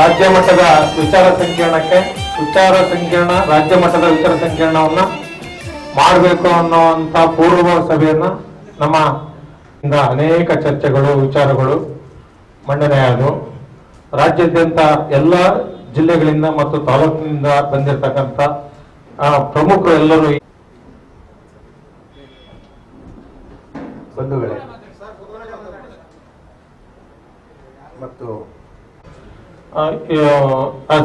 ರಾಜ್ಯ ಮಟ್ಟದ ವಿಚಾರ ಸಂಕಿರಣಕ್ಕೆ ವಿಚಾರ ಸಂಕಿರಣ ರಾಜ್ಯ ಮಟ್ಟದ ವಿಚಾರ ಸಂಕಿರಣವನ್ನ ಮಾಡಬೇಕು ಅನ್ನುವಂತ ಪೂರ್ವ ಸಭೆಯನ್ನ ನಮ್ಮ ಅನೇಕ ಚರ್ಚೆಗಳು ವಿಚಾರಗಳು ಮಂಡನೆಯಾದವು. ರಾಜ್ಯಾದ್ಯಂತ ಎಲ್ಲ ಜಿಲ್ಲೆಗಳಿಂದ ಮತ್ತು ತಾಲೂಕಿನಿಂದ ಬಂದಿರತಕ್ಕಂತ ಆ, ಪ್ರಮುಖರು ಎಲ್ಲರೂ ಬಂಧುಗಳೇ. ಮತ್ತು ಆ,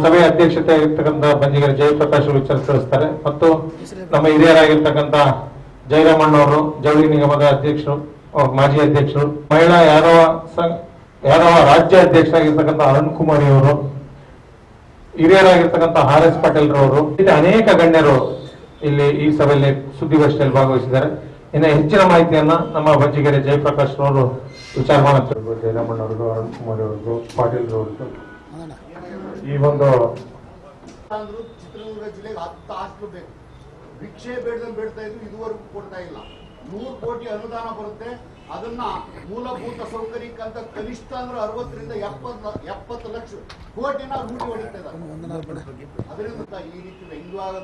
ಸಭೆಯ ಅಧ್ಯಕ್ಷತೆ ಆಗಿರ್ತಕ್ಕಂಥ ಬಂಜಿಗರ ಜಯಪ್ರಕಾಶ್ ಅವರು ವಿಚಾರ ತಿಳಿಸ್ತಾರೆ ಮತ್ತು ನಮ್ಮ ಹಿರಿಯರಾಗಿರ್ತಕ್ಕಂಥ ಜಯರಾಮಣ್ಣವರು ಜವಳಿ ನಿಗಮದ ಅಧ್ಯಕ್ಷರು ಅವ್ರ ಮಾಜಿ ಅಧ್ಯಕ್ಷರು ಮಹಿಳಾ ಯಾರೋ ಯಾರೋ ರಾಜ್ಯ ಅಧ್ಯಕ್ಷರಾಗಿರ್ತಕ್ಕಂಥ ಅರುಣ್ ಕುಮಾರಿ ಅವರು ಹಿರಿಯರಾಗಿರ್ತಕ್ಕಂಥ ಆರ್ ಎಸ್ ಪಾಟೀಲ್ ರವರು ಇದು ಅನೇಕ ಗಣ್ಯರು ಇಲ್ಲಿ ಈ ಸಭೆಯಲ್ಲಿ ಸುದ್ದಿಗೋಷ್ಠಿಯಲ್ಲಿ ಭಾಗವಹಿಸಿದ್ದಾರೆ. ಇನ್ನು ಹೆಚ್ಚಿನ ಮಾಹಿತಿಯನ್ನ ನಮ್ಮ ಬಂಜಿಗೆರೆ ಜಯಪ್ರಕಾಶ್ ರವರು ವಿಚಾರ ಮಾಡುತ್ತಾರೆ ಜಯರಾಮಣ್ಣ ಅವ್ರಿಗೂ ಅರುಣ್ ಕುಮಾರಿ ಅವ್ರಿಗೂ ಪಾಟೀಲ್ ರವ್ರಿಗೂ ಈ ಒಂದು ಚಿತ್ರದುರ್ಗ ಜಿಲ್ಲೆಗೆ ಹತ್ತು ಹಾಸ್ಟೆಲ್ ಬೇಕು. ಭಿಕ್ಷೆ ಬೇಡದ ಬೇಡ್ತಾ ಇದ್ರು ಇದುವರೆಗೂ ಕೊಡ್ತಾ ಇಲ್ಲ. ನೂರು ಕೋಟಿ ಅನುದಾನ ಬರುತ್ತೆ. ಅದನ್ನ ಮೂಲಭೂತ ಸೌಕರ್ಯಕ್ಕಂತ ಕನಿಷ್ಠ ಅಂದ್ರೆ ಅರವತ್ತರಿಂದ ಎಪ್ಪತ್ ಎಪ್ಪತ್ತು ಲಕ್ಷ ಕೋಟಿನ ರೂಢಿ ಹೊಡಿತಾ ಇದ್ದಾರೆ. ಅದರಿಂದ ಈ ರೀತಿ ವ್ಯಂಗ್ಯವಾದ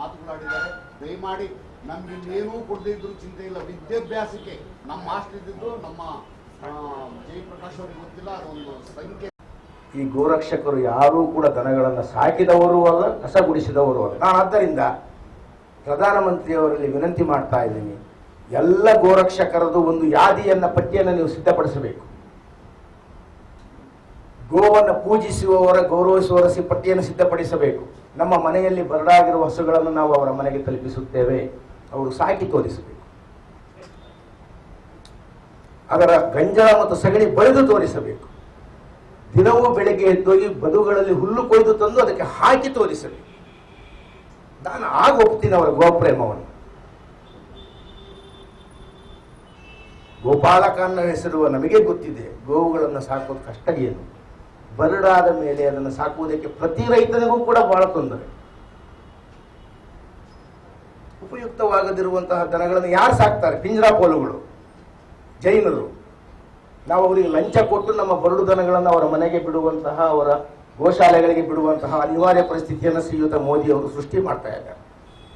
ಮಾತುಗಳಾಡಿದ್ದಾರೆ ದಯಮಾಡಿ ನಮ್ಗೆ ಇನ್ನೇನೂ ಕೊಡದಿದ್ರು ಚಿಂತೆ ಇಲ್ಲ. ವಿದ್ಯಾಭ್ಯಾಸಕ್ಕೆ ನಮ್ಮ ಮಾಸ್ಟರ್ ಇದ್ದಿದ್ದು ನಮ್ಮ ಜಯಪ್ರಕಾಶ್ ಅವ್ರಿಗೆ ಗೊತ್ತಿಲ್ಲ. ಅದೊಂದು ಸಂಖ್ಯೆ ಈ ಗೋರಕ್ಷಕರು ಯಾರೂ ಕೂಡ ದನಗಳನ್ನು ಸಾಕಿದವರು ಅಲ್ಲ, ಕಸಗುಡಿಸಿದವರು ಅಲ್ಲ. ನಾನು ಆದ್ದರಿಂದ ಪ್ರಧಾನಮಂತ್ರಿಯವರಲ್ಲಿ ವಿನಂತಿ ಮಾಡ್ತಾ ಇದ್ದೀನಿ, ಎಲ್ಲ ಗೋರಕ್ಷಕರದು ಒಂದು ಯಾದಿಯನ್ನು ಪಟ್ಟಿಯನ್ನು ನೀವು ಸಿದ್ಧಪಡಿಸಬೇಕು. ಗೋವನ್ನು ಪೂಜಿಸುವವರ, ಗೌರವಿಸುವವರ ಪಟ್ಟಿಯನ್ನು ಸಿದ್ಧಪಡಿಸಬೇಕು. ನಮ್ಮ ಮನೆಯಲ್ಲಿ ಬರಡಾಗಿರುವ ಹಸುಗಳನ್ನು ನಾವು ಅವರ ಮನೆಗೆ ತಲುಪಿಸುತ್ತೇವೆ. ಅವರು ಸಾಕಿ ತೋರಿಸಬೇಕು. ಅದರ ಗಂಜಲ ಮತ್ತು ಸಗಣಿ ಬಳಿದು ತೋರಿಸಬೇಕು. ದಿನವೂ ಬೆಳಗ್ಗೆ ಎದ್ದೋಗಿ ಬದುಗಳಲ್ಲಿ ಹುಲ್ಲು ಕೊಯ್ದು ತಂದು ಅದಕ್ಕೆ ಹಾಕಿ ತೋರಿಸಲಿ. ನಾನು ಆಗ ಒಪ್ತೀನಿ ಅವರ ಗೋಪ್ರೇಮವನ್ನು. ಗೋಪಾಲಕನ ಹೆಸರು ನಮಗೆ ಗೊತ್ತಿದೆ, ಗೋವುಗಳನ್ನು ಸಾಕೋದು ಕಷ್ಟ ಏನು? ಬರಡಾದ ಮೇಲೆ ಅದನ್ನು ಸಾಕುವುದಕ್ಕೆ ಪ್ರತಿ ರೈತನಿಗೂ ಕೂಡ ಬಹಳ ತೊಂದರೆ. ಉಪಯುಕ್ತವಾಗದಿರುವಂತಹ ದನಗಳನ್ನು ಯಾರು ಸಾಕ್ತಾರೆ? ಪಿಂಜರಾ ಪೋಲುಗಳು, ಜೈನರು. ನಾವು ಅವರಿಗೆ ಲಂಚ ಕೊಟ್ಟು ನಮ್ಮ ಬರಡು ದನಗಳನ್ನು ಅವರ ಮನೆಗೆ ಬಿಡುವಂತಹ, ಅವರ ಗೋಶಾಲೆಗಳಿಗೆ ಬಿಡುವಂತಹ ಅನಿವಾರ್ಯ ಪರಿಸ್ಥಿತಿಯನ್ನು ಶ್ರೀಯುತ ಮೋದಿ ಅವರು ಸೃಷ್ಟಿ ಮಾಡ್ತಾ ಇದ್ದಾರೆ.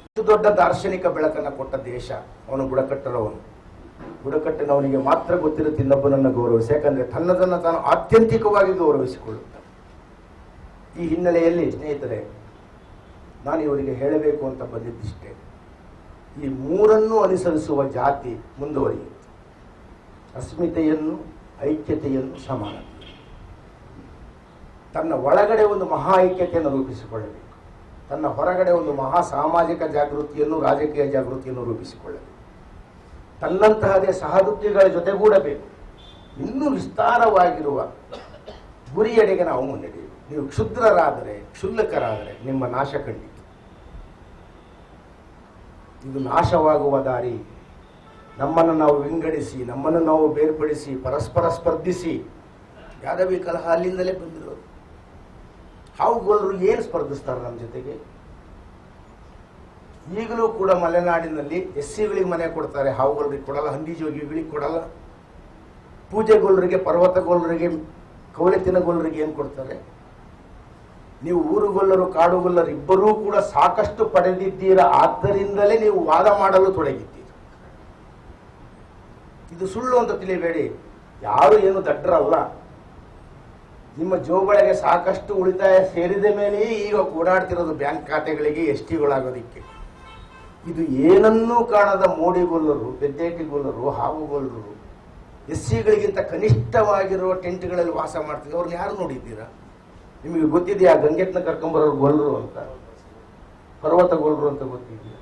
ಇಷ್ಟು ದೊಡ್ಡ ದಾರ್ಶನಿಕ ಬೆಳಕನ್ನು ಕೊಟ್ಟ ದೇಶ, ಅವನು ಬುಡಕಟ್ಟರವನು. ಬುಡಕಟ್ಟಿನವನಿಗೆ ಮಾತ್ರ ಗೊತ್ತಿರುತ್ತೆ ಇನ್ನೊಬ್ಬನನ್ನು ಗೌರವಿಸಿ, ಯಾಕಂದ್ರೆ ತನ್ನದನ್ನು ತಾನು ಆತ್ಯಂತಿಕವಾಗಿ ಗೌರವಿಸಿಕೊಳ್ಳುತ್ತಾನೆ. ಈ ಹಿನ್ನೆಲೆಯಲ್ಲಿ ಸ್ನೇಹಿತರೆ, ನಾನು ಇವರಿಗೆ ಹೇಳಬೇಕು ಅಂತ ಬಂದಿದ್ದಿಷ್ಟೇ. ಈ ಮೂರನ್ನು ಅನುಸರಿಸುವ ಜಾತಿ ಮುಂದುವರಿಯುತ್ತೆ. ಅಸ್ಮಿತೆಯನ್ನು ಐಕ್ಯತೆಯನ್ನು ಸಮಾನ. ತನ್ನ ಒಳಗಡೆ ಒಂದು ಮಹಾ ಐಕ್ಯತೆಯನ್ನು ರೂಪಿಸಿಕೊಳ್ಳಬೇಕು. ತನ್ನ ಹೊರಗಡೆ ಒಂದು ಮಹಾ ಸಾಮಾಜಿಕ ಜಾಗೃತಿಯನ್ನು, ರಾಜಕೀಯ ಜಾಗೃತಿಯನ್ನು ರೂಪಿಸಿಕೊಳ್ಳಬೇಕು. ತನ್ನಂತಹದೇ ಸಹವೃತ್ತಿಗಳ ಜೊತೆಗೂಡಬೇಕು ಇನ್ನೂ ವಿಸ್ತಾರವಾಗಿರುವ ಗುರಿಯಡೆಗೆ ನಾವು ಮುನ್ನಡೆಯುವುದು ನೀವು ಕ್ಷುದ್ರರಾದರೆ, ಕ್ಷುಲ್ಲಕರಾದರೆ ನಿಮ್ಮ ನಾಶ ಕಂಡಿತು ಇದು ನಾಶವಾಗುವ ದಾರಿ ನಮ್ಮನ್ನು ನಾವು ವಿಂಗಡಿಸಿ, ನಮ್ಮನ್ನು ನಾವು ಬೇರ್ಪಡಿಸಿ, ಪರಸ್ಪರ ಸ್ಪರ್ಧಿಸಿ. ಯಾದವಿ ಕಲಹ ಅಲ್ಲಿಂದಲೇ ಬಂದಿರೋದು. ಹಾವುಗೊಲ್ಲರು ಏನು ಸ್ಪರ್ಧಿಸ್ತಾರೆ ನಮ್ಮ ಜೊತೆಗೆ? ಈಗಲೂ ಕೂಡ ಮಲೆನಾಡಿನಲ್ಲಿ ಎಸ್ ಸಿಗಳಿಗೆ ಮನೆ ಕೊಡ್ತಾರೆ ಹಾವುಗಳಿಗೆ ಕೊಡಲ್ಲ, ಹಂದಿ ಜೋಗಿಗಳಿಗೆ ಕೊಡಲ್ಲ. ಪೂಜೆಗೊಲ್ಲರಿಗೆ ಪರ್ವತಗೊಲ್ಲರಿಗೆ ಕೌಲೆತ್ತಿನಗೊಲ್ಲರಿಗೆ ಏನು ಕೊಡ್ತಾರೆ? ನೀವು ಊರುಗೊಲ್ಲರು, ಕಾಡುಗೊಲ್ಲರು ಇಬ್ಬರೂ ಕೂಡ ಸಾಕಷ್ಟು ಪಡೆದಿದ್ದೀರಾ, ಆದ್ದರಿಂದಲೇ ನೀವು ವಾದ ಮಾಡಲು ತೊಡಗಿದ್ದೀರಿ. ಇದು ಸುಳ್ಳು ಅಂತ ತಿಳಿಬೇಡಿ ಯಾರು ಏನು ದಡ್ಡರಲ್ಲ. ನಿಮ್ಮ ಜೋಬಳಿಗೆ ಸಾಕಷ್ಟು ಉಳಿತಾಯ ಸೇರಿದ ಮೇಲೆಯೇ ಈಗ ಓಡಾಡ್ತಿರೋದು ಬ್ಯಾಂಕ್ ಖಾತೆಗಳಿಗೆ ಎಸ್ ಟಿಗಳಾಗೋದಿಕ್ಕೆ ಇದು ಏನನ್ನೂ ಕಾಣದ ಮೋಡಿಗೊಲ್ಲರು ಬೆದ್ದೇಟಿಗೊಲ್ಲರು ಹಾವುಗೊಲ್ಲರು, ಎಸ್ ಸಿಗಳಿಗಿಂತ ಕನಿಷ್ಠವಾಗಿರುವ ಟೆಂಟ್ಗಳಲ್ಲಿ ವಾಸ ಮಾಡ್ತಿದ್ರು ಅವ್ರನ್ನ ಯಾರು ನೋಡಿದ್ದೀರಾ? ನಿಮಗೆ ಗೊತ್ತಿದೆಯಾ ಗಂಗೆತ್ನ ಕರ್ಕೊಂಬರೋರು ಗೊಲ್ಲರು ಅಂತ? ಪರ್ವತ ಗೊಲ್ಲರು ಅಂತ ಗೊತ್ತಿದೆಯಾ?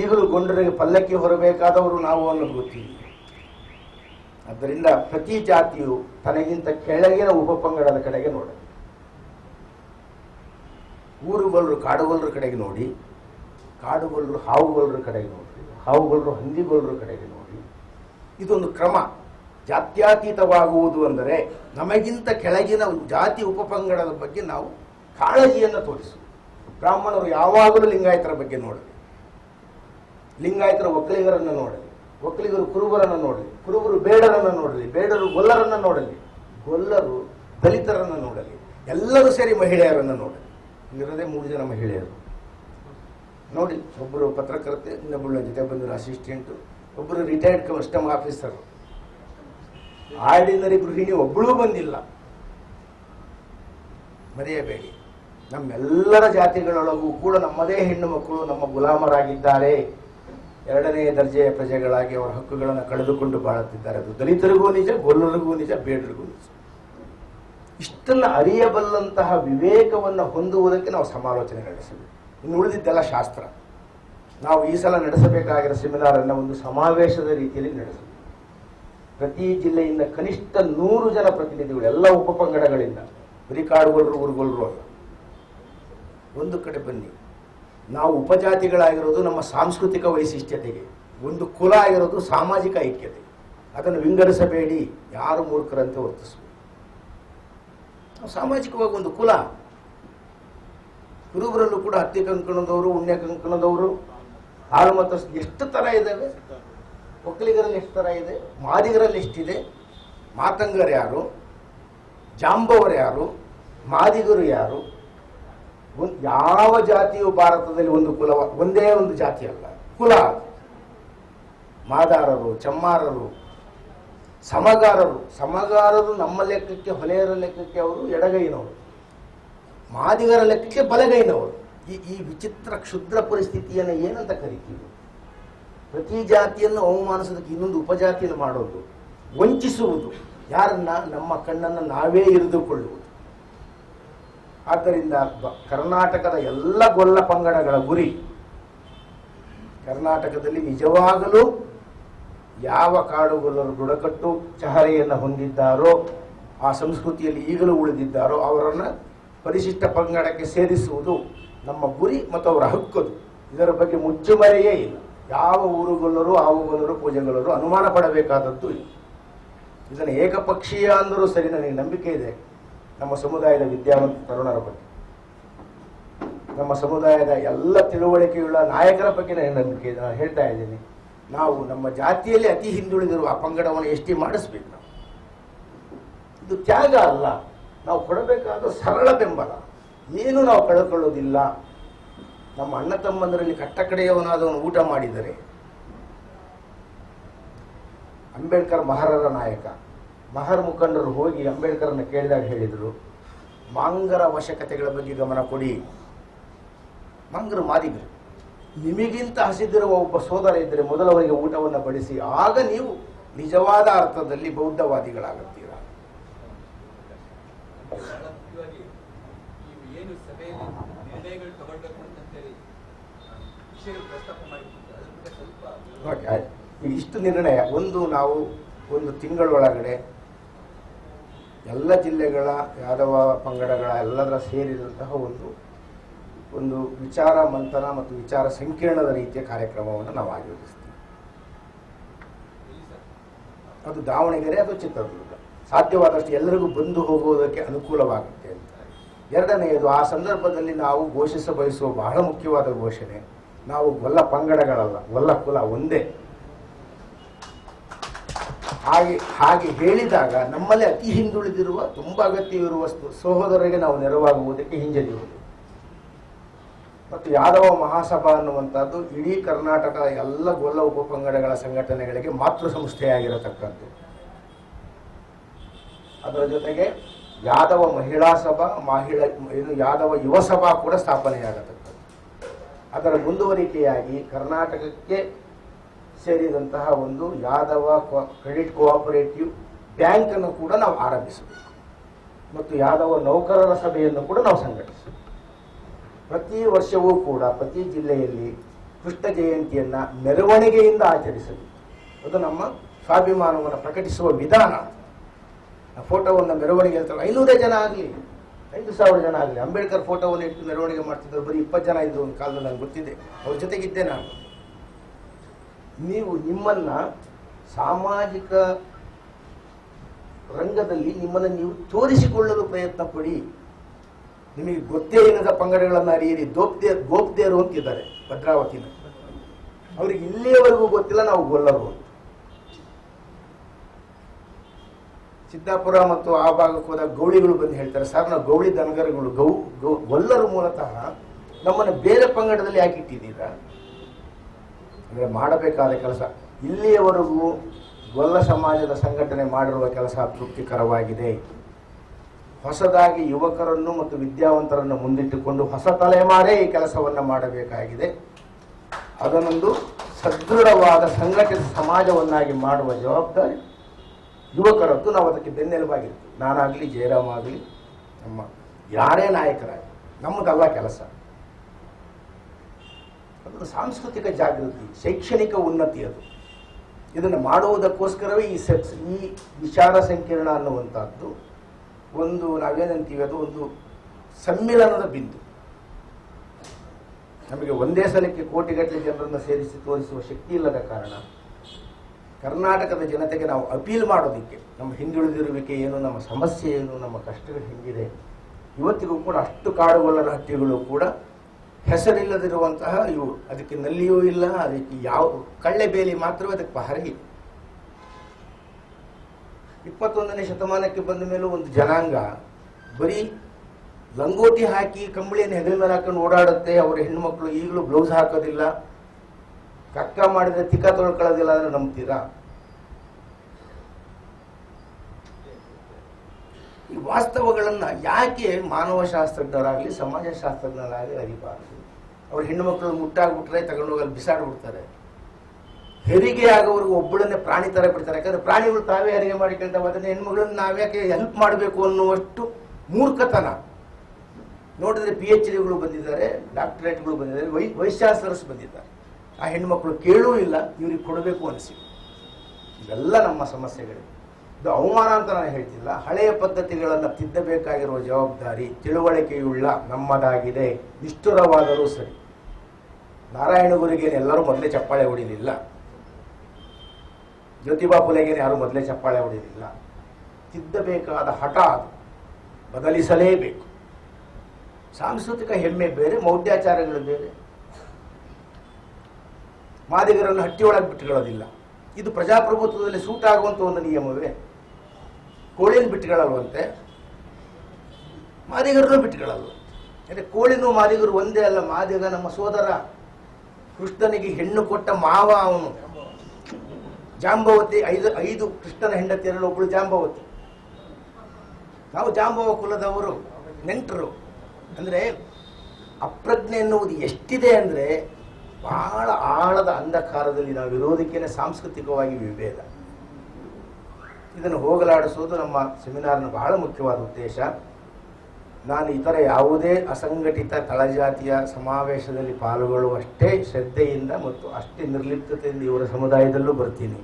ಈಗಲೂ ಗೊಂಡರಿಗೆ ಪಲ್ಲಕ್ಕಿ ಹೊರಬೇಕಾದವರು ನಾವು ಅನ್ನೋದು ಗೊತ್ತಿದೆಯಾ ಆದ್ದರಿಂದ ಪ್ರತಿ ಜಾತಿಯು ತನಗಿಂತ ಕೆಳಗಿನ ಉಪಪಂಗಡದ ಕಡೆಗೆ ನೋಡ. ಊರುಗೊಲ್ಲರು ಕಾಡುಗೊಲ್ಲರ ಕಡೆಗೆ ನೋಡಿ ಕಾಡುಗೊಲ್ಲರು ಹಾವುಗೊಲ್ಲರ ಕಡೆಗೆ ನೋಡಿ ಹಾವುಗೊಲ್ಲರು ಹಂದಿಗೊಲ್ಲರ ಕಡೆಗೆ ನೋಡಿ. ಇದೊಂದು ಕ್ರಮ. ಜಾತ್ಯತೀತವಾಗುವುದು ಅಂದರೆ ನಮಗಿಂತ ಕೆಳಗಿನ ಜಾತಿ ಉಪಪಂಗಡದ ಬಗ್ಗೆ ನಾವು ಕಾಳಜಿಯನ್ನು ತೋರಿಸು ಬ್ರಾಹ್ಮಣರು ಯಾವಾಗಲೂ ಲಿಂಗಾಯತರ ಬಗ್ಗೆ ನೋಡಲಿ. ಲಿಂಗಾಯತರ ಒಕ್ಕಲಿಗರನ್ನು ನೋಡಲಿ. ಒಕ್ಕಲಿಗರು ಕುರುಬರನ್ನು ನೋಡಲಿ, ಕುರುಬರು ಬೇಡರನ್ನು ನೋಡಲಿ, ಬೇಡರು ಗೊಲ್ಲರನ್ನು ನೋಡಲಿ. ಗೊಲ್ಲರು ದಲಿತರನ್ನು ನೋಡಲಿ. ಎಲ್ಲರೂ ಸೇರಿ ಮಹಿಳೆಯರನ್ನು ನೋಡಿ ಇರೋದೇ ಮೂರು ಜನ ಮಹಿಳೆಯರು. ನೋಡಿ ಒಬ್ಬರು ಪತ್ರಕರ್ತೆ ಇನ್ನೊಬ್ಬಳ ಜೊತೆ ಬಂದಿರೋ ಅಸಿಸ್ಟೆಂಟು ಒಬ್ಬರು ರಿಟೈರ್ಡ್ ಕಸ್ಟಮ್ ಆಫೀಸರ್ ಆರ್ಡಿನರಿ ಗೃಹಿಣಿ ಒಬ್ಬಳೂ ಬಂದಿಲ್ಲ. ಮರೆಯಬೇಡಿ. ನಮ್ಮೆಲ್ಲರ ಜಾತಿಗಳೊಳಗೂ ಕೂಡ ನಮ್ಮದೇ ಹೆಣ್ಣು ಮಕ್ಕಳು ನಮ್ಮ ಗುಲಾಮರಾಗಿದ್ದಾರೆ. ಎರಡನೇ ದರ್ಜೆಯ ಪ್ರಜೆಗಳಾಗಿ ಅವರ ಹಕ್ಕುಗಳನ್ನು ಕಳೆದುಕೊಂಡು ಬಾಳುತ್ತಿದ್ದಾರೆ. ಅದು ದಲಿತರಿಗೂ ನಿಜ ಗೊಲ್ಲರಿಗೂ ನಿಜ, ಬೇಡರಿಗೂ ನಿಜ. ಇಷ್ಟನ್ನು ಅರಿಯಬಲ್ಲಂತಹ ವಿವೇಕವನ್ನು ಹೊಂದುವುದಕ್ಕೆ ನಾವು ಸಮಾಲೋಚನೆ ನಡೆಸಬೇಕು ಇನ್ನು ಉಳಿದಿದ್ದೆಲ್ಲ ಶಾಸ್ತ್ರ. ನಾವು ಈ ಸಲ ನಡೆಸಬೇಕಾಗಿರೋ ಸೆಮಿನಾರ್ ಅನ್ನು ಒಂದು ಸಮಾವೇಶದ ರೀತಿಯಲ್ಲಿ ನಡೆಸಬೇಕು ಪ್ರತಿ ಜಿಲ್ಲೆಯಿಂದ ಕನಿಷ್ಠ ನೂರು ಜನ ಪ್ರತಿನಿಧಿಗಳು, ಎಲ್ಲ ಉಪಪಂಗಡಗಳಿಂದ ಬರೀ ಕಾಡುಗೊಳರು ಊರುಗೊಳರು ಅಲ್ಲ. ಒಂದು ಕಡೆ ಬನ್ನಿ. ನಾವು ಉಪಜಾತಿಗಳಾಗಿರೋದು ನಮ್ಮ ಸಾಂಸ್ಕೃತಿಕ ವೈಶಿಷ್ಟ್ಯತೆಗೆ, ಒಂದು ಕುಲ ಆಗಿರೋದು ಸಾಮಾಜಿಕ ಐಕ್ಯತೆ. ಅದನ್ನು ವಿಂಗಡಿಸಬೇಡಿ, ಯಾರು ಮೂರ್ಖರಂತೆ ವರ್ತಿಸಬೇಕು. ಸಾಮಾಜಿಕವಾಗಿ ಒಂದು ಕುಲ. ಕುರುಬರಲ್ಲೂ ಕೂಡ ಹತ್ತಿ ಕಂಕಣದವರು ಉಣ್ಣೆ ಕಂಕಣದವರು, ಹಾಳು ಮತ್ತು ಎಷ್ಟು ಥರ ಇದ್ದಾವೆ ಒಕ್ಕಲಿಗರಲ್ಲಿ ಎಷ್ಟು ಥರ ಇದೆ? ಮಾದಿಗರಲ್ಲಿ ಎಷ್ಟಿದೆ? ಮಾತಂಗರು ಯಾರು? ಜಾಂಬವರು ಯಾರು? ಮಾದಿಗರು ಯಾರು? ಯಾವ ಜಾತಿಯು ಭಾರತದಲ್ಲಿ ಒಂದು ಕುಲ, ಒಂದೇ ಒಂದು ಜಾತಿ ಅಲ್ಲ. ಕುಲ. ಮಾದಾರರು, ಚಮ್ಮಾರರು, ಸಮಗಾರರು. ಸಮಗಾರರು ನಮ್ಮ ಲೆಕ್ಕಕ್ಕೆ, ಹೊಲೆಯರ ಲೆಕ್ಕಕ್ಕೆ ಅವರು ಎಡಗೈನವರು. ಮಾದಿಗರ ಲೆಕ್ಕಕ್ಕೆ ಬಲಗೈನವರು. ಈ ಈ ವಿಚಿತ್ರ ಕ್ಷುದ್ರ ಪರಿಸ್ಥಿತಿಯನ್ನು ಏನಂತ ಕರಿತೀವಿ? ಪ್ರತಿ ಜಾತಿಯನ್ನು ಅವಮಾನಿಸೋದಕ್ಕೆ ಇನ್ನೊಂದು ಉಪಜಾತಿಯನ್ನು ಮಾಡೋದು, ವಂಚಿಸುವುದು. ಯಾರನ್ನ, ನಮ್ಮ ಕಣ್ಣನ್ನು ನಾವೇ ಇರಿದುಕೊಳ್ಳುವುದು ಆದ್ದರಿಂದ ಕರ್ನಾಟಕದ ಎಲ್ಲ ಗೊಲ್ಲ ಪಂಗಡಗಳ ಗುರಿ ಕರ್ನಾಟಕದಲ್ಲಿ ನಿಜವಾಗಲೂ ಯಾವ ಕಾಡುಗೊಲ್ಲರು ಬುಡಕಟ್ಟು ಚಹರೆಯನ್ನು ಹೊಂದಿದ್ದಾರೋ, ಆ ಸಂಸ್ಕೃತಿಯಲ್ಲಿ ಈಗಲೂ ಉಳಿದಿದ್ದಾರೋ, ಅವರನ್ನು ಪರಿಶಿಷ್ಟ ಪಂಗಡಕ್ಕೆ ಸೇರಿಸುವುದು ನಮ್ಮ ಗುರಿ ಮತ್ತು ಅವರ ಹಕ್ಕದು ಇದರ ಬಗ್ಗೆ ಮುಚ್ಚುಮರೆಯೇ ಇಲ್ಲ. ಯಾವ ಊರುಗೊಲ್ಲರು ಆವುಗೊಲ್ಲರು ಪೂಜೆಗೊಲ್ಲರು ಅನುಮಾನ ಪಡಬೇಕಾದದ್ದು ಇಲ್ಲ. ಇದನ್ನು ಏಕಪಕ್ಷೀಯ ಅಂದರೂ ಸರಿ, ನನಗೆ ನಂಬಿಕೆ ಇದೆ. ನಮ್ಮ ಸಮುದಾಯದ ವಿದ್ಯಾವಂತ ತರುಣರ ಬಗ್ಗೆ. ನಮ್ಮ ಸಮುದಾಯದ ಎಲ್ಲ ತಿಳುವಳಿಕೆಯುಳ್ಳ ನಾಯಕರ ಬಗ್ಗೆ ನಾನು ಹೇಳ್ತಾ ಇದ್ದೀನಿ. ನಾವು ನಮ್ಮ ಜಾತಿಯಲ್ಲಿ ಅತಿ ಹಿಂದುಳಿದಿರುವ ಆ ಪಂಗಡವನ್ನು ಮಾಡಿಸಬೇಕು ಮಾಡಿಸ್ಬೇಕು ನಾವು? ಇದು ತ್ಯಾಗ ಅಲ್ಲ. ನಾವು ಕೊಡಬೇಕಾದ ಸರಳ ಬೆಂಬಲ. ಏನು ನಾವು ಕಳೆದುಕೊಳ್ಳೋದಿಲ್ಲ ನಮ್ಮ ಅಣ್ಣ ತಮ್ಮಂದರಲ್ಲಿ ಕಟ್ಟ ಕಡೆಯವನಾದವನು ಊಟ ಮಾಡಿದರೆ ಅಂಬೇಡ್ಕರ್ ಮಹಾರರ ನಾಯಕ. ಮಹರ್ ಮುಖಂಡರು ಹೋಗಿ ಅಂಬೇಡ್ಕರನ್ನು ಕೇಳಿದಾಗ ಹೇಳಿದರು ಮಾಂಗರ ಅವಶ್ಯಕತೆಗಳ ಬಗ್ಗೆ ಗಮನ ಕೊಡಿ. ಮಂಗರು ಮಾದಿಗರು ನಿಮಗಿಂತ ಹಸಿದಿರುವ ಒಬ್ಬ ಸೋದರ ಇದ್ದರೆ ಮೊದಲವರಿಗೆ ಊಟವನ್ನು ಬಡಿಸಿ ಆಗ ನೀವು ನಿಜವಾದ ಅರ್ಥದಲ್ಲಿ ಬೌದ್ಧವಾದಿಗಳಾಗುತ್ತೀರಾ. ಇಷ್ಟು ನಿರ್ಣಯ ಒಂದು ನಾವು ಒಂದು ತಿಂಗಳೊಳಗಡೆ ಎಲ್ಲ ಜಿಲ್ಲೆಗಳ, ಯಾದವ ಪಂಗಡಗಳ ಎಲ್ಲದರ ಸೇರಿದಂತಹ ಒಂದು ಒಂದು ವಿಚಾರ ಮಂಥನ ಮತ್ತು ವಿಚಾರ ಸಂಕಿರಣದ ರೀತಿಯ ಕಾರ್ಯಕ್ರಮವನ್ನು ನಾವು ಆಯೋಜಿಸ್ತೀವಿ. ಅದು ದಾವಣಗೆರೆ ಅದು ಚಿತ್ರದುರ್ಗ. ಸಾಧ್ಯವಾದಷ್ಟು ಎಲ್ಲರಿಗೂ ಬಂದು ಹೋಗುವುದಕ್ಕೆ ಅನುಕೂಲವಾಗುತ್ತೆ ಅಂತ. ಎರಡನೆಯದು, ಆ ಸಂದರ್ಭದಲ್ಲಿ ನಾವು ಘೋಷಿಸ ಬಯಸುವ ಬಹಳ ಮುಖ್ಯವಾದ ಘೋಷಣೆ, ನಾವು ಗೊಲ್ಲ ಪಂಗಡಗಳಲ್ಲ ಗೊಲ್ಲ ಕುಲ ಒಂದೇ. ಹಾಗೆ ಹಾಗೆ ಹೇಳಿದಾಗ ನಮ್ಮಲ್ಲಿ ಅತಿ ಹಿಂದುಳಿದಿರುವ ತುಂಬಾ ಅಗತ್ಯವಿರುವ ಸಹೋದರರಿಗೆ ನಾವು ನೆರವಾಗುವುದಕ್ಕೆ ಹಿಂಜರಿಯುವುದು. ಮತ್ತು ಯಾದವ ಮಹಾಸಭಾ ಅನ್ನುವಂಥದ್ದು ಇಡೀ ಕರ್ನಾಟಕದ ಎಲ್ಲ ಗೊಲ್ಲ ಉಪಪಂಗಡಗಳ ಸಂಘಟನೆಗಳಿಗೆ ಮಾತೃ ಸಂಸ್ಥೆಯಾಗಿರತಕ್ಕದ್ದು. ಅದರ ಜೊತೆಗೆ ಯಾದವ ಮಹಿಳಾ ಸಭಾ, ಮಹಿಳಾ, ಇದು ಯಾದವ ಯುವ ಸಭಾ ಕೂಡ ಸ್ಥಾಪನೆಯಾಗತಕ್ಕದ್ದು. ಅದರ ಮುಂದುವರಿಕೆಯಾಗಿ ಕರ್ನಾಟಕಕ್ಕೆ ಸೇರಿದಂತಹ ಒಂದು ಯಾದವ ಕ್ರೆಡಿಟ್ ಕೋಆಪರೇಟಿವ್ ಬ್ಯಾಂಕ್ ಅನ್ನು ಕೂಡ ನಾವು ಆರಂಭಿಸಬೇಕು. ಮತ್ತು ಯಾದವ ನೌಕರರ ಸಭೆಯನ್ನು ಕೂಡ ನಾವು ಸಂಘಟಿಸಬೇಕು. ಪ್ರತಿ ವರ್ಷವೂ ಕೂಡ ಪ್ರತಿ ಜಿಲ್ಲೆಯಲ್ಲಿ ಕೃಷ್ಣ ಜಯಂತಿಯನ್ನ ಮೆರವಣಿಗೆಯಿಂದ ಆಚರಿಸಬೇಕು. ಅದು ನಮ್ಮ ಸ್ವಾಭಿಮಾನವನ್ನು ಪ್ರಕಟಿಸುವ ವಿಧಾನ. ಫೋಟೋವನ್ನು ಮೆರವಣಿಗೆ ಅಂತ ಐನೂರೇ ಜನ ಆಗಲಿ, ಐದು ಸಾವಿರ ಜನ ಆಗಲಿ, ಅಂಬೇಡ್ಕರ್ ಫೋಟೋವನ್ನು ಇಟ್ಟು ಮೆರವಣಿಗೆ ಮಾಡ್ತಿದ್ರು ಬರೀ ಇಪ್ಪತ್ತು ಜನ ಇದ್ದು ಒಂದು ಕಾಲದಲ್ಲಿ ನನಗೆ ಗೊತ್ತಿದೆ. ಅವ್ರ ಜೊತೆಗಿದ್ದೆ ನಾನು. ನೀವು ನಿಮ್ಮನ್ನ ಸಾಮಾಜಿಕ ರಂಗದಲ್ಲಿ ನಿಮ್ಮನ್ನು ನೀವು ತೋರಿಸಿಕೊಳ್ಳಲು ಪ್ರಯತ್ನ ಪಡಿ. ನಿಮಗೆ ಗೊತ್ತೇ ಇಲ್ಲದ ಪಂಗಡಗಳನ್ನು ಅರಿಯಿರಿ. ದೋಪ್ದೇ ಗೋಪ್ದೇರು ಅಂತಿದ್ದಾರೆ, ಭದ್ರಾವತಿನ. ಅವ್ರಿಗೆ ಇಲ್ಲಿಯವರೆಗೂ ಗೊತ್ತಿಲ್ಲ, ನಾವು ಗೊಲ್ಲರು ಅಂತ. ಸಿದ್ದಾಪುರ ಮತ್ತು ಆ ಭಾಗಕ್ಕೆ ಹೋದಾಗ ಗೌಳಿಗಳು ಬಂದು ಹೇಳ್ತಾರೆ, ಸರ್, ನಾವು ಗೌಳಿ ದನಗರಗಳು ಗೌ ಗೌ ಗೊಲ್ಲರು ಮೂಲತಃ ನಮ್ಮನ್ನು ಬೇರೆ ಪಂಗಡದಲ್ಲಿ ಯಾಕೆ ಇಟ್ಟಿದ್ದೀರಾ ಅಂದರೆ ಮಾಡಬೇಕಾದ ಕೆಲಸ. ಇಲ್ಲಿಯವರೆಗೂ ಗೊಲ್ಲ ಸಮಾಜದ ಸಂಘಟನೆ ಮಾಡಿರುವ ಕೆಲಸ ತೃಪ್ತಿಕರವಾಗಿದೆ. ಹೊಸದಾಗಿ ಯುವಕರನ್ನು ಮತ್ತು ವಿದ್ಯಾವಂತರನ್ನು ಮುಂದಿಟ್ಟುಕೊಂಡು ಹೊಸ ತಲೆಮಾರೇ ಈ ಕೆಲಸವನ್ನು ಮಾಡಬೇಕಾಗಿದೆ. ಅದನ್ನೊಂದು ಸದೃಢವಾದ ಸಂಘಟಿತ ಸಮಾಜವನ್ನಾಗಿ ಮಾಡುವ ಜವಾಬ್ದಾರಿ ಯುವಕರದ್ದು. ನಾವು ಅದಕ್ಕೆ ಬೆನ್ನೆಲುಬಾಗಿರ್ತೀವಿ. ನಾನಾಗಲಿ, ಜಯರಾಮ್ ಆಗಲಿ, ನಮ್ಮ ಯಾರೇ ನಾಯಕರಾಗಲಿ, ನಮ್ಮದಲ್ಲ ಕೆಲಸ. ಅದು ಸಾಂಸ್ಕೃತಿಕ ಜಾಗೃತಿ, ಶೈಕ್ಷಣಿಕ ಉನ್ನತಿ ಅದು. ಇದನ್ನು ಮಾಡುವುದಕ್ಕೋಸ್ಕರವೇ ಈ ಸೆಟ್ಸ್ ಈ ವಿಚಾರ ಸಂಕಿರಣ ಅನ್ನುವಂಥದ್ದು ಒಂದು ನಾವೇನಂತೀವಿ, ಅದು ಒಂದು ಸಮ್ಮಿಲನದ ಬಿಂದು. ನಮಗೆ ಒಂದೇ ಸಲಕ್ಕೆ ಕೋಟಿಗಟ್ಟಲೆ ಜನರನ್ನು ಸೇರಿಸಿ ತೋರಿಸುವ ಶಕ್ತಿ ಇಲ್ಲದ ಕಾರಣ ಕರ್ನಾಟಕದ ಜನತೆಗೆ ನಾವು ಅಪೀಲ್ ಮಾಡೋದಕ್ಕೆ, ನಮ್ಮ ಹಿಂದುಳಿದಿರುವಿಕೆ ಏನು, ನಮ್ಮ ಸಮಸ್ಯೆ ಏನು, ನಮ್ಮ ಕಷ್ಟಗಳು ಹೆಂಗಿದೆ. ಇವತ್ತಿಗೂ ಕೂಡ ಅಷ್ಟು ಕಾಡುಗೊಲ್ಲರ ಹಟ್ಟಿಗಳು ಕೂಡ ಹೆಸರಿಲ್ಲದಿರುವಂತಹ ಇವು. ಅದಕ್ಕೆ ನಲ್ಲಿಯೂ ಇಲ್ಲ, ಅದಕ್ಕೆ ಯಾವ ಕಳ್ಳೆ ಬೇಲಿ ಮಾತ್ರವೇ ಅದಕ್ಕೆ ಪಹರಿ ಇಪ್ಪತ್ತೊಂದನೇ ಶತಮಾನಕ್ಕೆ ಬಂದ ಮೇಲೂ ಒಂದು ಜನಾಂಗ ಬರೀ ಲಂಗೋಟಿ ಹಾಕಿ ಕಂಬಳಿಯನ್ನು ಹೆಗಲ ಮೇಲೆ ಹಾಕೊಂಡು ಓಡಾಡುತ್ತೆ. ಅವರ ಹೆಣ್ಣುಮಕ್ಕಳು ಈಗಲೂ ಬ್ಲೌಸ್ ಹಾಕೋದಿಲ್ಲ. ಕಕ್ಕ ಮಾಡಿದ್ರೆ ತಿಕ್ಕ ತೊಳ್ಕೊಳ್ಳೋದಿಲ್ಲ ಅಂದ್ರೆ ನಂಬ್ತೀರಾ? ಈ ವಾಸ್ತವಗಳನ್ನ ಯಾಕೆ ಮಾನವಶಾಸ್ತ್ರಜ್ಞರಾಗಲಿ, ಸಮಾಜಶಾಸ್ತ್ರಜ್ಞರಾಗಲಿ ಅರಿಬಾರದು? ಅವ್ರ ಹೆಣ್ಣುಮಕ್ಕಳು ಮುಟ್ಟಾಗ್ಬಿಟ್ರೆ ತಗೊಂಡೋಗಿ ಅಲ್ಲಿ ಬಿಸಾಡ್ಬಿಡ್ತಾರೆ ಹೆರಿಗೆ ಆಗೋವರೆಗೂ ಒಬ್ಬಳನ್ನೇ ಪ್ರಾಣಿ ತರ ಬಿಡ್ತಾರೆ. ಯಾಕಂದ್ರೆ ಪ್ರಾಣಿಗಳು ತಾವೇ ಹೆರಿಗೆ ಮಾಡಿಕೊಳ್ತಾವೆ ಅದನ್ನ ಹೆಣ್ಮಗಳನ್ನ ನಾವ್ಯಾಕೆ ಹೆಲ್ಪ್ ಮಾಡಬೇಕು ಅನ್ನುವಷ್ಟು ಮೂರ್ಖತನ. ನೋಡಿದ್ರೆ ಪಿ ಎಚ್ ಡಿಗಳು ಬಂದಿದ್ದಾರೆ ಡಾಕ್ಟರೇಟ್ಗಳು ಬಂದಿದ್ದಾರೆ, ವೈ ವೈಶಾಸ್ತ್ರಸ್ ಬಂದಿದ್ದಾರೆ. ಆ ಹೆಣ್ಮಕ್ಳು ಕೇಳೂ ಇಲ್ಲ, ಇವ್ರಿಗೆ ಕೊಡಬೇಕು ಅನಿಸಿ ಇವೆಲ್ಲ ನಮ್ಮ ಸಮಸ್ಯೆಗಳು ಇದು ಅವಮಾನ ಅಂತ ನಾನು ಹೇಳ್ತಿಲ್ಲ. ಹಳೆಯ ಪದ್ಧತಿಗಳನ್ನು ತಿದ್ದಬೇಕಾಗಿರುವ ಜವಾಬ್ದಾರಿ ತಿಳುವಳಿಕೆಯುಳ್ಳ ನಮ್ಮದಾಗಿದೆ. ನಿಷ್ಠುರವಾದರೂ ಸರಿ. ನಾರಾಯಣ ಗುರುಗೇನೆ ಎಲ್ಲರೂ ಮೊದಲೇ ಚಪ್ಪಾಳೆ ಹೊಡಿಲಿಲ್ಲ. ಜ್ಯೋತಿಬಾ ಪುಲೆಗೆ ಯಾರು ಮೊದಲೇ ಚಪ್ಪಾಳೆ ಹೊಡಿಲಿಲ್ಲ. ತಿದ್ದಬೇಕಾದ ಹಠ ಬದಲಿಸಲೇಬೇಕು. ಸಾಂಸ್ಕೃತಿಕ ಹೆಮ್ಮೆ ಬೇರೆ, ಮೌಢ್ಯಾಚಾರಗಳು ಬೇರೆ. ಮಾದಿಗರನ್ನು ಹಟ್ಟಿಯೊಳಗೆ ಬಿಟ್ಟುಕೊಳ್ಳೋದಿಲ್ಲ ಇದು ಪ್ರಜಾಪ್ರಭುತ್ವದಲ್ಲಿ ಸೂಟ್ ಆಗುವಂತ ಒಂದು ನಿಯಮವೇ. ಕೋಳಿನ ಬಿಟ್ಟುಗಳಲ್ವಂತೆ ಮಾದಿಗರನ್ನು ಬಿಟ್ಟುಗಳಲ್ವ ಅಂದರೆ ಕೋಳಿನೂ ಮಾದಿಗರು ಒಂದೇ ಅಲ್ಲ, ಮಾದಿಗ ನಮ್ಮ ಸೋದರ ಕೃಷ್ಣನಿಗೆ ಹೆಣ್ಣು ಕೊಟ್ಟ ಮಾವ ಅವನು. ಜಾಂಬವತಿ ಐದು ಐದು ಕೃಷ್ಣನ ಹೆಂಡತಿಯರಲ್ಲಿ ಒಬ್ಬಳು ಜಾಂಬವತಿ. ನಾವು ಜಾಂಬವ ಕುಲದವರು, ನೆಂಟರು. ಅಂದರೆ ಅಪ್ರಜ್ಞೆ ಎನ್ನುವುದು ಎಷ್ಟಿದೆ ಅಂದರೆ ಬಹಳ ಆಳದ ಅಂಧಕಾರದಲ್ಲಿ ನಾವು ಇರೋದಕ್ಕೇನೆ ಸಾಂಸ್ಕೃತಿಕವಾಗಿ ವಿಭೇದ. ಇದನ್ನು ಹೋಗಲಾಡಿಸುವುದು ನಮ್ಮ ಸೆಮಿನಾರ್ನ ಬಹಳ ಮುಖ್ಯವಾದ ಉದ್ದೇಶ. ನಾನು ಇತರ ಯಾವುದೇ ಅಸಂಘಟಿತ ತಳಜಾತಿಯ ಸಮಾವೇಶದಲ್ಲಿ ಪಾಲ್ಗೊಳ್ಳುವಷ್ಟೇ ಶ್ರದ್ಧೆಯಿಂದ ಮತ್ತು ಅಷ್ಟೇ ನಿರ್ಲಿಪ್ತತೆಯಿಂದ ಇವರ ಸಮುದಾಯದಲ್ಲೂ ಬರ್ತೀನಿ.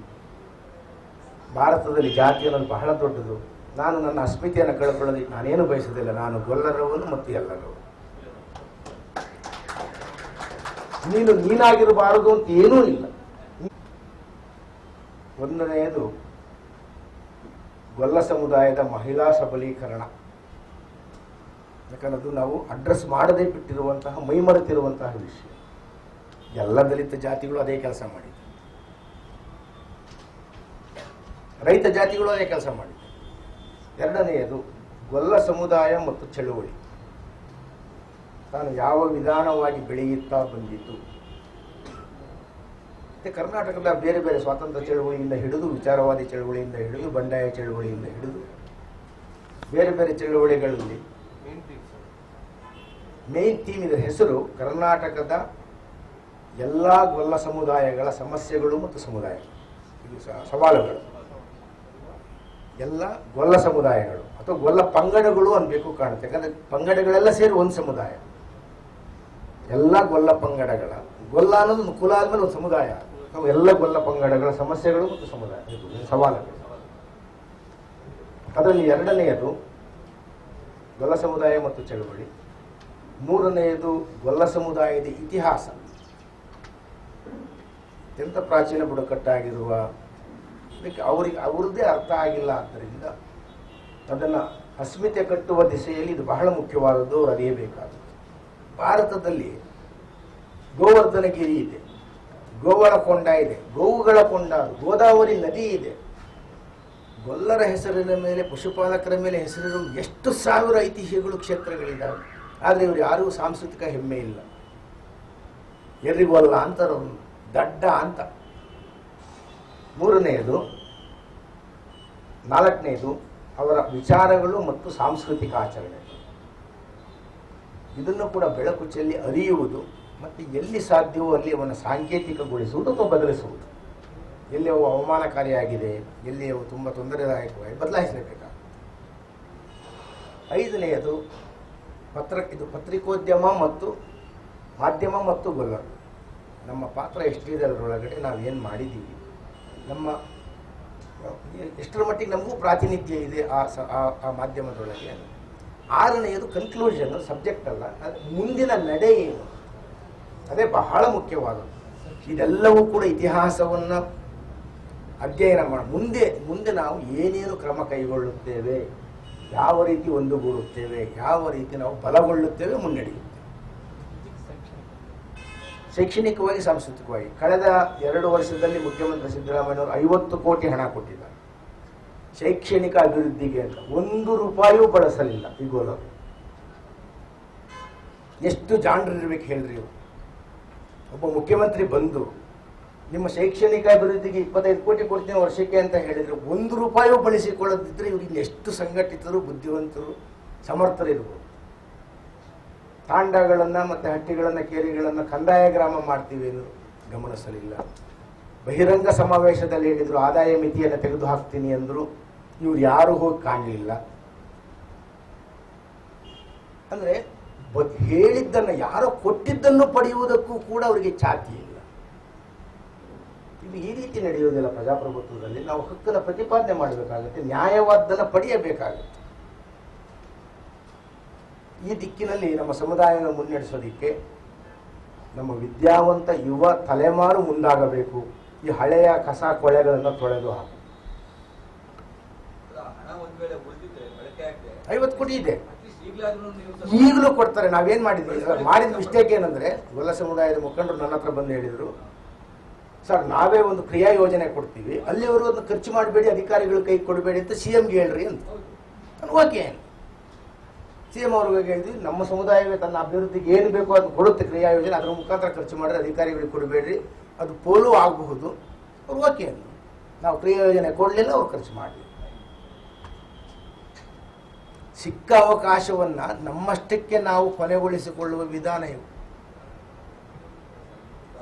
ಭಾರತದಲ್ಲಿ ಜಾತಿ ಅನ್ನೋದು ಬಹಳ ದೊಡ್ಡದು. ನಾನು ನನ್ನ ಅಸ್ಮಿತೆಯನ್ನು ಕಳ್ಕೊಳ್ಳೋದಕ್ಕೆ ನಾನೇನು ಬಯಸೋದಿಲ್ಲ ನಾನು ಗೊಲ್ಲರವನು ಮತ್ತು ಎಲ್ಲರವನು. ನೀನು ನೀನಾಗಿರಬಾರದು ಅಂತ ಏನೂ ಇಲ್ಲ. ಒಂದನೆಯದು ಗೊಲ್ಲ ಸಮುದಾಯದ ಮಹಿಳಾ ಸಬಲೀಕರಣ. ಯಾಕಂದ್ರೆ ಅದು ನಾವು ಅಡ್ರೆಸ್ ಮಾಡದೇ ಬಿಟ್ಟಿರುವಂತಹ, ಮೈಮರೆತಿರುವಂತಹ ವಿಷಯ. ಎಲ್ಲ ದಲಿತ ಜಾತಿಗಳು ಅದೇ ಕೆಲಸ ಮಾಡಿದೆ ರೈತ ಜಾತಿಗಳು ಅದೇ ಕೆಲಸ ಮಾಡಿದೆ ಎರಡನೆಯದು ಗೊಲ್ಲ ಸಮುದಾಯ ಮತ್ತು ಚಳುವಳಿ. ತಾನು ಯಾವ ವಿಧಾನವಾಗಿ ಬೆಳೆಯುತ್ತಾ ಬಂದಿತು ಮತ್ತೆ ಕರ್ನಾಟಕದ ಬೇರೆ ಬೇರೆ ಸ್ವಾತಂತ್ರ್ಯ ಚಳುವಳಿಯಿಂದ ಹಿಡಿದು ವಿಚಾರವಾದಿ ಚಳುವಳಿಯಿಂದ ಹಿಡಿದು ಬಂಡಾಯ ಚಳುವಳಿಯಿಂದ ಹಿಡಿದು ಬೇರೆ ಬೇರೆ ಚಳುವಳಿಗಳಲ್ಲಿ ಮೇನ್ ಥೀಮ್ ಇದರ ಹೆಸರು ಕರ್ನಾಟಕದ ಎಲ್ಲ ಗೊಲ್ಲ ಸಮುದಾಯಗಳ ಸಮಸ್ಯೆಗಳು ಮತ್ತು ಸಮುದಾಯ. ಇದು ಸವಾಲುಗಳು. ಎಲ್ಲ ಗೊಲ್ಲ ಸಮುದಾಯಗಳು ಅಥವಾ ಗೊಲ್ಲ ಪಂಗಡಗಳು ಅನ್ಬೇಕು ಕಾಣುತ್ತೆ. ಯಾಕಂದ್ರೆ ಪಂಗಡಗಳೆಲ್ಲ ಸೇರಿ ಒಂದು ಸಮುದಾಯ. ಎಲ್ಲ ಗೊಲ್ಲ ಪಂಗಡಗಳ ಗೊಲ್ಲ ಅನ್ನೋದು ಕುಲ ಆದ್ಮೇಲೆ ಒಂದು ಸಮುದಾಯ. ಅವು ಎಲ್ಲ ಗೊಲ್ಲ ಪಂಗಡಗಳ ಸಮಸ್ಯೆಗಳು ಮತ್ತು ಸಮುದಾಯ. ಸವಾಲುಗಳು ಅದರಲ್ಲಿ ಎರಡನೆಯದು ಗೊಲ್ಲ ಸಮುದಾಯ ಮತ್ತು ಚಳುವಳಿ. ಮೂರನೆಯದು ಗೊಲ್ಲ ಸಮುದಾಯದ ಇತಿಹಾಸ. ಅತ್ಯಂತ ಪ್ರಾಚೀನ ಬುಡಕಟ್ಟಾಗಿರುವ ಅದಕ್ಕೆ ಅವರಿಗೆ ಅವ್ರದ್ದೇ ಅರ್ಥ ಆಗಿಲ್ಲ ಆದ್ದರಿಂದ ಅದನ್ನು ಅಸ್ಮಿತೆ ಕಟ್ಟುವ ದಿಸೆಯಲ್ಲಿ ಇದು ಬಹಳ ಮುಖ್ಯವಾದದ್ದು ಅರಿಯಬೇಕಾದದ್ದು. ಭಾರತದಲ್ಲಿ ಗೋವರ್ಧನಗಿರಿ ಇದೆ. ಗೋವಳ ಕೊಂಡ ಇದೆ. ಗೋವುಗಳ ಕೊಂಡ, ಗೋದಾವರಿ ನದಿ ಇದೆ. ಗೊಲ್ಲರ ಹೆಸರಿನ ಮೇಲೆ, ಪಶುಪಾಲಕರ ಮೇಲೆ ಹೆಸರಿನ ಎಷ್ಟು ಸಾವಿರ ಐತಿಹ್ಯಗಳು ಕ್ಷೇತ್ರಗಳಿದ್ದಾವೆ. ಆದರೆ ಇವರು ಯಾರೂ ಸಾಂಸ್ಕೃತಿಕ ಹೆಮ್ಮೆ ಇಲ್ಲ. ಎಲ್ರಿಗೂ ಅಲ್ಲ ಅಂತಾರೆ ದಡ್ಡ ಅಂತ. ಮೂರನೆಯದು ನಾಲ್ಕನೆಯದು ಅವರ ವಿಚಾರಗಳು ಮತ್ತು ಸಾಂಸ್ಕೃತಿಕ ಆಚರಣೆ ಇದನ್ನು ಕೂಡ ಬೆಳಕು ಚೆಲ್ಲಿ ಅರಿಯುವುದು ಮತ್ತು ಎಲ್ಲಿ ಸಾಧ್ಯವೋ ಅಲ್ಲಿ ಅವನ ಸಾಂಕೇತಿಕಗೊಳಿಸುವುದು ಅಥವಾ ಬದಲಿಸುವುದು. ಎಲ್ಲಿ ಅವು ಅವಮಾನಕಾರಿಯಾಗಿದೆ, ಎಲ್ಲಿ ಅವು ತುಂಬ ತೊಂದರೆದಾಯಕವಾಗಿ ಬದಲಾಯಿಸಲೇಬೇಕಾಗುತ್ತೆ ಐದನೆಯದು, ಪತ್ರ, ಇದು ಪತ್ರಿಕೋದ್ಯಮ ಮತ್ತು ಮಾಧ್ಯಮ ಮತ್ತು ಗೊಲ್ಲರು ನಮ್ಮ ಪಾತ್ರ ಎಷ್ಟಿದೆ ಅದರೊಳಗಡೆ ನಾವು ಏನು ಮಾಡಿದ್ದೀವಿ? ನಮ್ಮ, ಎಷ್ಟರ ಮಟ್ಟಿಗೆ ನಮಗೂ ಪ್ರಾತಿನಿಧ್ಯ ಇದೆ ಆ ಸ, ಆ- ಮಾಧ್ಯಮದೊಳಗೆ? ಆರನೆಯದು ಕನ್ಕ್ಲೂಷನ್ ಸಬ್ಜೆಕ್ಟ್ ಅಲ್ಲ. ಮುಂದಿನ ನಡೆ ಏನು? ಅದೇ ಬಹಳ ಮುಖ್ಯವಾದದ್ದು. ಇದೆಲ್ಲವೂ ಕೂಡ ಇತಿಹಾಸವನ್ನ ಅಧ್ಯಯನ ಮಾಡ, ಮುಂದೆ ಮುಂದೆ ನಾವು ಏನೇನು ಕ್ರಮ ಕೈಗೊಳ್ಳುತ್ತೇವೆ, ಯಾವ ರೀತಿ ಒಂದುಗೂಡುತ್ತೇವೆ, ಯಾವ ರೀತಿ ನಾವು ಬಲಗೊಳ್ಳುತ್ತೇವೆ ಮುನ್ನಡೆಯುತ್ತೇವೆ. ಶೈಕ್ಷಣಿಕವಾಗಿ, ಸಾಂಸ್ಕೃತಿಕವಾಗಿ. ಕಳೆದ ಎರಡು ವರ್ಷದಲ್ಲಿ ಮುಖ್ಯಮಂತ್ರಿ ಸಿದ್ದರಾಮಯ್ಯವರು ಐವತ್ತು ಕೋಟಿ ಹಣ ಕೊಟ್ಟಿದ್ದಾರೆ. ಶೈಕ್ಷಣಿಕ ಅಭಿವೃದ್ಧಿಗೆ ಅಂತ. ಒಂದು ರೂಪಾಯಿಯೂ ಬಳಸಲಿಲ್ಲ ಈಗೋಲ ಎಷ್ಟು ಜಾಣರಿರ್ಬೇಕು ಹೇಳ್ರಿ ಇವ್ರು. ಒಬ್ಬ ಮುಖ್ಯಮಂತ್ರಿ ಬಂದು, ನಿಮ್ಮ ಶೈಕ್ಷಣಿಕ ಅಭಿವೃದ್ಧಿಗೆ ಇಪ್ಪತ್ತೈದು ಕೋಟಿ ಕೊಡ್ತೀನಿ ವರ್ಷಕ್ಕೆ ಅಂತ ಹೇಳಿದ್ರೆ ಒಂದು ರೂಪಾಯಿಯೂ ಬಳಸಿಕೊಳ್ಳದಿದ್ರೆ ಇವ್ರಿಗೆ ಎಷ್ಟು ಸಂಘಟಿತರು, ಬುದ್ಧಿವಂತರು, ಸಮರ್ಥರಿರ್ಬೋದು. ತಾಂಡಗಳನ್ನು ಮತ್ತು ಹಟ್ಟಿಗಳನ್ನು, ಕೇರಿಗಳನ್ನು ಕಂದಾಯ ಗ್ರಾಮ ಮಾಡ್ತೀವಿ ಎಂದು ಗಮನಿಸಲಿಲ್ಲ ಬಹಿರಂಗ ಸಮಾವೇಶದಲ್ಲಿ ಹೇಳಿದರು, ಆದಾಯ ಮಿತಿಯನ್ನು ತೆಗೆದು ಹಾಕ್ತೀನಿ ಅಂದರು ಇವ್ರು ಯಾರು ಹೋಗಿ ಕಾಣಲಿಲ್ಲ. ಅಂದರೆ ಹೇಳಿದ್ದನ್ನು ಯಾರೋ ಕೊಟ್ಟಿದ್ದನ್ನು ಪಡೆಯುವುದಕ್ಕೂ ಕೂಡ ಅವರಿಗೆ ಛಾತಿ ಇಲ್ಲ. ಇದು ಈ ರೀತಿ ನಡೆಯುವುದಿಲ್ಲ ಪ್ರಜಾಪ್ರಭುತ್ವದಲ್ಲಿ. ನಾವು ಹಕ್ಕನ್ನು ಪ್ರತಿಪಾದನೆ ಮಾಡಬೇಕಾಗುತ್ತೆ ನ್ಯಾಯವಾದ್ದನ್ನು ಪಡೆಯಬೇಕಾಗುತ್ತೆ. ಈ ದಿಕ್ಕಿನಲ್ಲಿ ನಮ್ಮ ಸಮುದಾಯವನ್ನು ಮುನ್ನಡೆಸೋದಿಕ್ಕೆ ನಮ್ಮ ವಿದ್ಯಾವಂತ ಯುವ ತಲೆಮಾರು ಮುಂದಾಗಬೇಕು. ಈ ಹಳೆಯ ಕಸ ಕೊಳೆಗಳನ್ನು ತೊಳೆದು ಹಾಕಿ. ಐವತ್ತು ಕೋಟಿ ಇದೆ. ಈಗಲೂ ಕೊಡ್ತಾರೆ. ನಾವೇನ್ ಮಾಡಿದ್ವಿ? ಮಾಡಿದ ಮಿಸ್ಟೇಕ್ ಏನಂದ್ರೆ ಗೊಲ್ಲ ಸಮುದಾಯದ ಮುಖಂಡರು ನನ್ನ ಹತ್ರ ಬಂದು ಹೇಳಿದ್ರು, ಸರ್, ನಾವೇ ಒಂದು ಕ್ರಿಯಾ ಯೋಜನೆ ಕೊಡ್ತೀವಿ. ಅಲ್ಲಿವರು ಅದನ್ನು ಖರ್ಚು ಮಾಡಬೇಡಿ, ಅಧಿಕಾರಿಗಳು ಕೈ ಕೊಡಬೇಡಿ ಅಂತ ಸಿ ಎಂಗೆ ಹೇಳ್ರಿ ಅಂತ. ಓಕೆ ಸಿ ಎಂ ಅವ್ರಿಗೆ ಹೇಳಿದ್ವಿ, ನಮ್ಮ ಸಮುದಾಯವೇ ತನ್ನ ಅಭಿವೃದ್ಧಿಗೆ ಏನು ಬೇಕೋ ಅದನ್ನ ಕೊಡುತ್ತೆ ಕ್ರಿಯಾ ಯೋಜನೆ. ಅದರ ಮುಖಾಂತರ ಖರ್ಚು ಮಾಡಿದ್ರೆ ಅಧಿಕಾರಿಗಳಿಗೆ ಕೊಡಬೇಡ್ರಿ. ಅದು ಪೋಲು ಆಗಬಹುದು. ಅವ್ರು ಓಕೆ ನಾವು ಕ್ರಿಯಾ ಯೋಜನೆ ಕೊಡಲಿಲ್ಲ, ಅವ್ರು ಖರ್ಚು ಮಾಡಲಿ ಸಿಕ್ಕ ಅವಕಾಶವನ್ನು ನಮ್ಮಷ್ಟಕ್ಕೆ ನಾವು ಕೊನೆಗೊಳಿಸಿಕೊಳ್ಳುವ ವಿಧಾನ ಇವು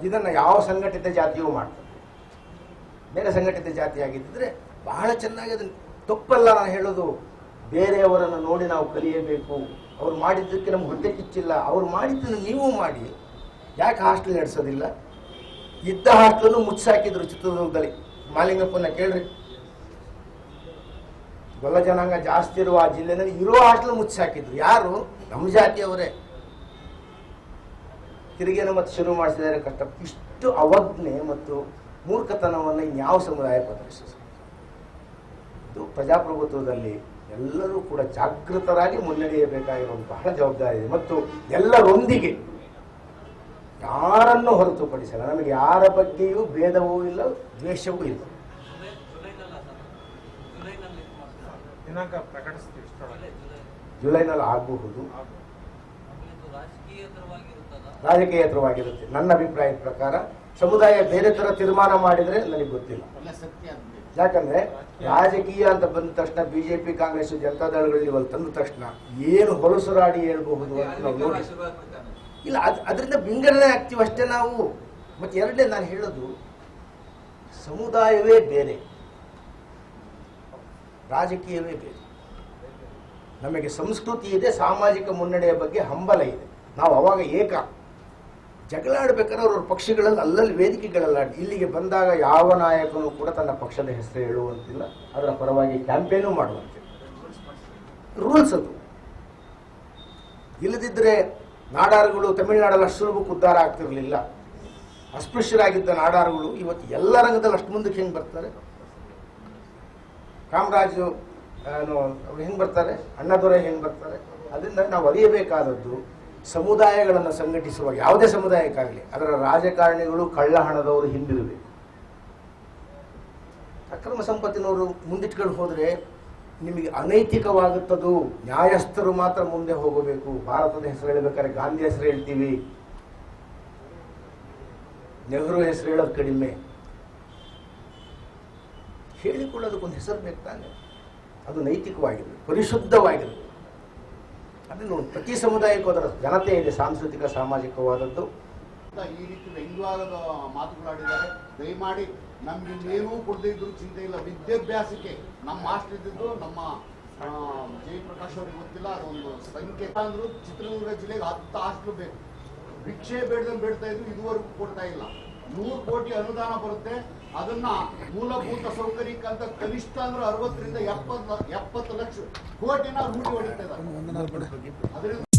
ಇದನ್ನು ಯಾವ ಸಂಘಟಿತ ಜಾತಿಯೂ ಮಾಡ್ತದೆ? ಬೇರೆ ಸಂಘಟಿತ ಜಾತಿ ಆಗಿದ್ದರೆ ಬಹಳ ಚೆನ್ನಾಗಿ ಅದನ್ನು ತಪ್ಪಲ್ಲ ನಾನು ಹೇಳೋದು. ಬೇರೆಯವರನ್ನು ನೋಡಿ ನಾವು ಕಲಿಯಬೇಕು. ಅವ್ರು ಮಾಡಿದ್ದಕ್ಕೆ ನಮ್ಗೆ ಹೊಟ್ಟೆ ಕಿಚ್ಚಿಲ್ಲ. ಅವ್ರು ಮಾಡಿದ್ದನ್ನು ನೀವು ಮಾಡಿ. ಯಾಕೆ ಹಾಸ್ಟೆಲ್ ನಡೆಸೋದಿಲ್ಲ? ಇದ್ದ ಹಾಸ್ಟೆಲನ್ನು ಮುಚ್ಚಾಕಿದ್ರು ಚಿತ್ರದುರ್ಗದಲ್ಲಿ. ಮಾಲಿಂಗಪ್ಪನ ಕೇಳ್ರಿ. ಗೊಲ್ಲ ಜನಾಂಗ ಜಾಸ್ತಿ ಇರುವ ಆ ಜಿಲ್ಲೆನಲ್ಲಿ ಇರೋ ಹಾಸ್ಟೆಲ್ ಮುಚ್ಚಾಕಿದ್ರು ಯಾರು? ನಮ್ಮ ಜಾತಿಯವರೇ. ತಿರುಗೇನು ಮತ್ತೆ ಶುರು ಮಾಡಿಸಿದರೆ ಕಷ್ಟ. ಇಷ್ಟು ಅವಜ್ಞೆ ಮತ್ತು ಮೂರ್ಖತನವನ್ನು ಇನ್ಯಾವ ಸಮುದಾಯ ಪ್ರದರ್ಶಿಸ ಇದು ಪ್ರಜಾಪ್ರಭುತ್ವದಲ್ಲಿ ಎಲ್ಲರೂ ಕೂಡ ಜಾಗೃತರಾಗಿ ಮುನ್ನಡೆಯಬೇಕಾಗಿರುವ ಬಹಳ ಜವಾಬ್ದಾರಿ ಇದೆ. ಮತ್ತು ಎಲ್ಲರೊಂದಿಗೆ ಯಾರನ್ನು ಹೊರತುಪಡಿಸಲ್ಲ. ನಮಗೆ ಯಾರ ಬಗ್ಗೆಯೂ ಭೇದವೂ ಇಲ್ಲ, ದ್ವೇಷವೂ ಇಲ್ಲ. ದಿನಾಂಕ ಪ್ರಕಟಿಸ್ತೀವಿ. ಜುಲೈನಲ್ಲಿ ಆಗಬಹುದು. ರಾಜಕೀಯೇತರವಾಗಿರುತ್ತದ ರಾಜಕೀಯೇತರವಾಗಿರುತ್ತೆ ನನ್ನ ಅಭಿಪ್ರಾಯದ ಪ್ರಕಾರ ಸಮುದಾಯ ಬೇರೆ ತರ ತೀರ್ಮಾನ ಮಾಡಿದ್ರೆ ನನಗೆ ಗೊತ್ತಿಲ್ಲ. ಎಲ್ಲ ಸತ್ಯ ಅಂತ ಯಾಕಂದ್ರೆ ರಾಜಕೀಯ. ಅಂತ ಬಂದ ತಕ್ಷಣ ಬಿಜೆಪಿ ಕಾಂಗ್ರೆಸ್ ಜನತಾದಳಗಳಲ್ಲಿ ಇವಾಗ ತಂದ ತಕ್ಷಣ ಏನು ಹೊಲಸರಾಡಿ ಹೇಳ್ಬಹುದು ಅಂತ ನಾವು ನೋಡಿ ಇಲ್ಲ ಅದ್ ಅದರಿಂದ ಬಿಂಗಡನೆ ಆಗ್ತೀವಿ ಅಷ್ಟೇ ನಾವು. ಮತ್ತೆ ಎರಡನೇ ನಾನು ಹೇಳೋದು ಸಮುದಾಯವೇ ಬೇರೆ. ರಾಜಕೀಯವೇ ಬೇರೆ. ನಮಗೆ ಸಂಸ್ಕೃತಿ ಇದೆ, ಸಾಮಾಜಿಕ ಮುನ್ನಡೆಯ ಬಗ್ಗೆ ಹಂಬಲ ಇದೆ. ನಾವು ಅವಾಗ ಏಕ ಜಗಳಾಡ್ಬೇಕಾದ್ರೆ ಅವ್ರ ಪಕ್ಷಗಳಲ್ಲಿ ಅಲ್ಲಲ್ಲಿ ವೇದಿಕೆಗಳಲ್ಲಾಡಿ ಇಲ್ಲಿಗೆ ಬಂದಾಗ ಯಾವ ನಾಯಕನು ಕೂಡ ತನ್ನ ಪಕ್ಷದ ಹೆಸರು ಹೇಳುವಂತಿಲ್ಲ. ಅದರ ಪರವಾಗಿ ಕ್ಯಾಂಪೇನು ಮಾಡುವಂತಿಲ್ಲ ರೂಲ್ಸ್ ಅದು. ಇಲ್ಲದಿದ್ದರೆ ನಾಡಾರುಗಳು ತಮಿಳುನಾಡಲ್ಲಿ ಅಷ್ಟು ಸುಲಭಕ್ಕೆ ಉದ್ಧಾರ ಆಗ್ತಿರಲಿಲ್ಲ. ಅಸ್ಪೃಶ್ಯರಾಗಿದ್ದ ನಾಡಾರುಗಳು ಇವತ್ತು ಎಲ್ಲ ರಂಗದಲ್ಲಿ ಅಷ್ಟು ಮುಂದಕ್ಕೆ ಹೆಂಗೆ ಬರ್ತಾರೆ? ಕಾಮರಾಜು ಅವ್ರು ಹೆಂಗೆ ಬರ್ತಾರೆ? ಅಣ್ಣದೊರೆ ಹೆಂಗೆ ಬರ್ತಾರೆ? ಅದರಿಂದ ನಾವು ಅರಿಯಬೇಕಾದದ್ದು ಸಮುದಾಯಗಳನ್ನು ಸಂಘಟಿಸುವ ಯಾವುದೇ ಸಮುದಾಯಕ್ಕಾಗಲಿ, ಅದರ ರಾಜಕಾರಣಿಗಳು ಕಳ್ಳ ಹಣದವರು ಹಿಂದಿರಬೇಕು ಅಕ್ರಮ ಸಂಪತ್ತಿನವರು ಮುಂದಿಟ್ಕೊಂಡು ಹೋದರೆ ನಿಮಗೆ ಅನೈತಿಕವಾಗುತ್ತದು ನ್ಯಾಯಸ್ಥರು ಮಾತ್ರ ಮುಂದೆ ಹೋಗಬೇಕು. ಭಾರತದ ಹೆಸರು ಹೇಳಬೇಕಾದ್ರೆ ಗಾಂಧಿ ಹೆಸರು ಹೇಳ್ತೀವಿ. ನೆಹರು ಹೆಸರು ಹೇಳೋದು ಕಡಿಮೆ. ಹೇಳಿಕೊಳ್ಳೋದಕ್ಕೊಂದು ಹೆಸರು ಬೇಕು ಅದು ನೈತಿಕವಾಗಿರಬೇಕು, ಪರಿಶುದ್ಧವಾಗಿರಬೇಕು. ನೋಡಿ, ಪ್ರತಿ ಸಮುದಾಯಕ್ಕೂ ಅದರ ಜನತೆ ಇದೆ, ಸಾಂಸ್ಕೃತಿಕ, ಸಾಮಾಜಿಕವಾದದ್ದು. ಈ ರೀತಿ ವ್ಯಂಗ್ಯವಾದ ಮಾತುಗಳಾಡಿದ್ದಾರೆ ದಯಮಾಡಿ ನಮ್ಗೆ ಇನ್ನೇನೂ ಕೊಡದಿದ್ರು ಚಿಂತೆ ಇಲ್ಲ. ವಿದ್ಯಾಭ್ಯಾಸಕ್ಕೆ ನಮ್ಮ ಮಾಸ್ಟರ್ ಇದ್ದಿದ್ದು ನಮ್ಮ ಜಯಪ್ರಕಾಶ್ ಅವ್ರಿಗೆ ಗೊತ್ತಿಲ್ಲ, ಅದೊಂದು ಸಂಕೇತ ಅಂದ್ರು ಚಿತ್ರದುರ್ಗ ಜಿಲ್ಲೆಗೆ ಹತ್ತು ಹಾಸ್ಟೆಲ್ ಬೇಕು. ಭಿಕ್ಷೆ ಬೇಡ್ದಂಗೆ ಬೇಡ್ತಾ ಇದ್ರು ಇದುವರೆಗೂ ಕೊಡ್ತಾ ಇಲ್ಲ. ನೂರು ಕೋಟಿ ಅನುದಾನ ಬರುತ್ತೆ. ಅದನ್ನ ಮೂಲಭೂತ ಸೌಕರ್ಯಕ್ಕಂತ ಕನಿಷ್ಠ ಅಂದ್ರೆ ಅರವತ್ತರಿಂದ ಎಪ್ಪತ್ತು ಎಪ್ಪತ್ತು ಲಕ್ಷ ಕೋಟಿನ ರೂಢಿ ಹೊಡಿತಾ ಇದ್ದಾರೆ ಅದರಿಂದ